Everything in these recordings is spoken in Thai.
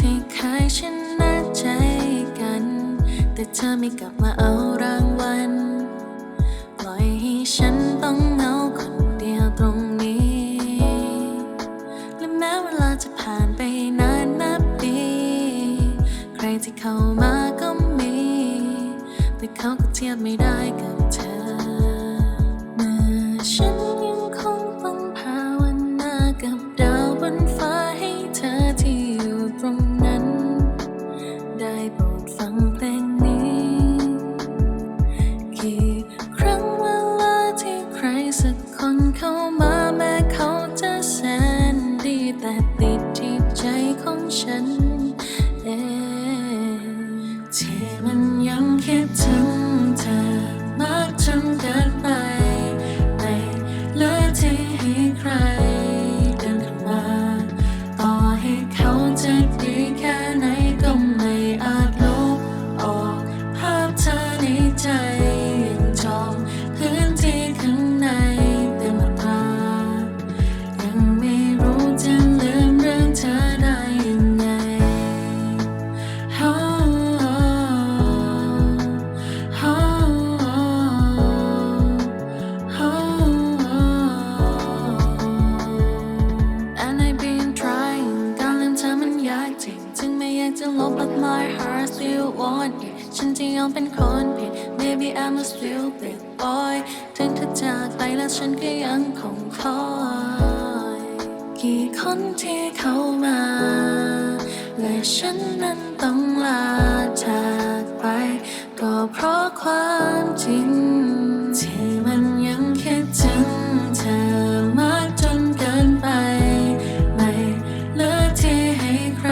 ที่เคยชนะใจกัน แต่เธอไม่กลับมาเอารางวัล ปล่อยให้ฉันต้องเหงาคนเดียวตรงนี้ และแม้เวลาจะผ่านไปนานนับปี ใครที่เข้ามาก็มี แต่เขาก็เทียบไม่ได้กับเธอ เมื่อฉันยังคงต้องภาวนากับดาวบนฟ้าให้ ในใจยังจองพื้นที่ข้างในเต็มตรายังไม่รู้จะลืมเรื่องเธอได้ยังไง And I've been trying การลืมเธอมันยากจริงถึงไม่อยากจะลบ but my heart still want it ฉันจะยอมเป็นคนผิด Maybe I'm a stupid boy ถึงเธอจากไปแล้วฉันก็ยังคงคอย กี่คนที่เข้ามา และฉันนั้นต้องลาจากไป ก็เพราะความจริง ที่มันยังคิดถึงเธอมากจนเกินไป ไม่เลือกที่ให้ใคร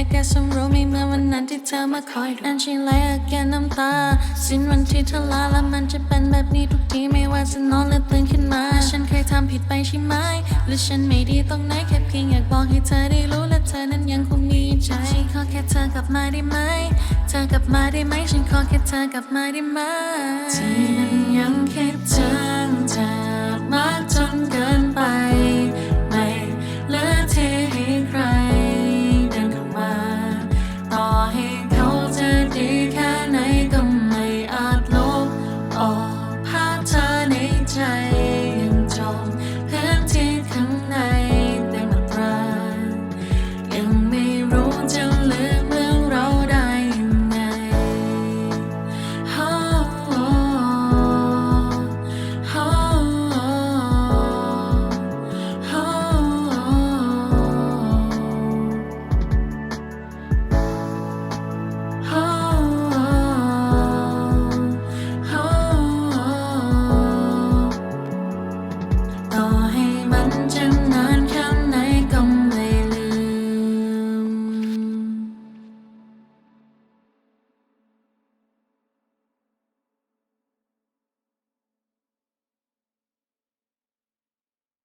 I get some room ไม่เมื่อวันนั้นที่เธอมาคอยดู And she like again น้ำตา สิ้นวันที่เธอลาแล้วมันจะเป็นแบบนี้ทุกทีไม่ว่าจะนอนหรือตื่นขึ้นมา ฉันเคยทำผิดไปใช่ไหม หรือฉันไม่ดีตรงไหนแค่เพียงอยากบอกให้เธอได้รู้และเธอนั้นยังคงมีใจฉันขอแค่เธอกลับมาได้ไหม เธอกลับมาได้ไหม ฉันขอแค่เธอกลับมาได้ไหมที่มันยังคิดถึงเธอ มันจะนานแค่